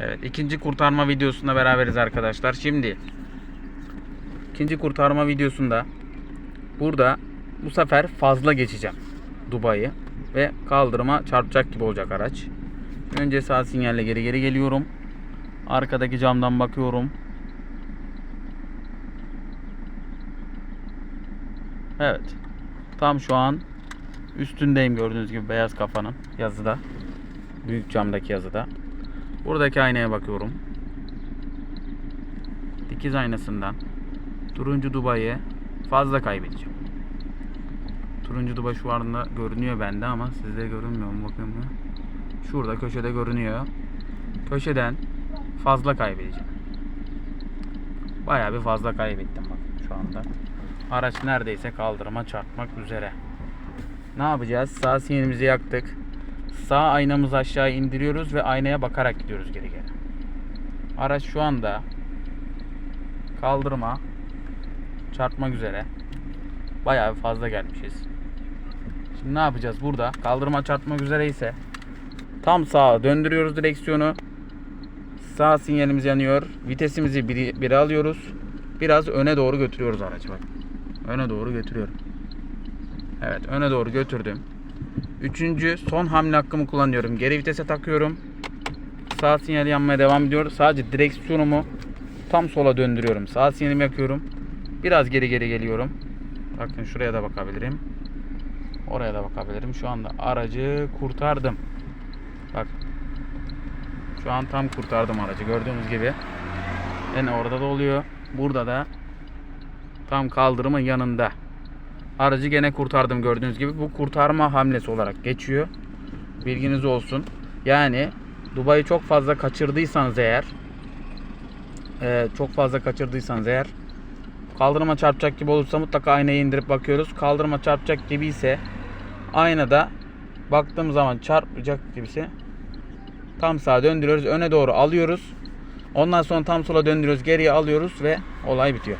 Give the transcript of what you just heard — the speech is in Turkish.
Evet ikinci kurtarma videosunda beraberiz arkadaşlar. Şimdi ikinci kurtarma videosunda burada bu sefer fazla geçeceğim Dubai'yi ve kaldırıma çarpacak gibi olacak araç. Önce sağ sinyalle geri geri geliyorum. Arkadaki camdan bakıyorum. Evet. Tam şu an üstündeyim gördüğünüz gibi beyaz kafanın yazıda. Büyük camdaki yazıda. Buradaki aynaya bakıyorum. Dikiz aynasından turuncu Dubai'ye fazla kaybedeceğim. Turuncu Dubai şu anda görünüyor bende ama sizde görünmüyor mu bakayım mı? Şurada köşede görünüyor. Köşeden fazla kaybedeceğim. Bayağı bir fazla kaybettim bak şu anda. Araç neredeyse kaldırıma çarpmak üzere. Ne yapacağız? Sağ sinyalimizi yaktık. Sağ aynamızı aşağı indiriyoruz ve aynaya bakarak gidiyoruz geri geri. Araç şu anda kaldırıma çarpmak üzere. Bayağı fazla gelmişiz. Şimdi ne yapacağız burada? Kaldırıma çarpmak üzere ise tam sağa döndürüyoruz direksiyonu. Sağ sinyalimiz yanıyor. Vitesimizi biri, biri alıyoruz. Biraz öne doğru götürüyoruz aracı bak. Öne doğru götürüyorum. Evet öne doğru götürdüm. Üçüncü son hamle hakkımı kullanıyorum. Geri vitese takıyorum. Sağ sinyal yanmaya devam ediyor. Sadece direksiyonumu tam sola döndürüyorum. Sağ sinyalimi yakıyorum. Biraz geri geri geliyorum. Bakın şuraya da bakabilirim. Oraya da bakabilirim. Şu anda aracı kurtardım. Bak. Şu an tam kurtardım aracı. Gördüğünüz gibi. Yani orada da oluyor. Burada da tam kaldırımın yanında. Aracı gene kurtardım gördüğünüz gibi. Bu kurtarma hamlesi olarak geçiyor. Bilginiz olsun. Yani Dubai'yi çok fazla kaçırdıysanız eğer e, çok fazla kaçırdıysanız eğer kaldırıma çarpacak gibi olursa mutlaka aynayı indirip bakıyoruz. Kaldırıma çarpacak gibi ise aynada baktığım zaman çarpacak gibisi tam sağa döndürüyoruz. Öne doğru alıyoruz. Ondan sonra tam sola döndürüyoruz. Geriye alıyoruz ve olay bitiyor.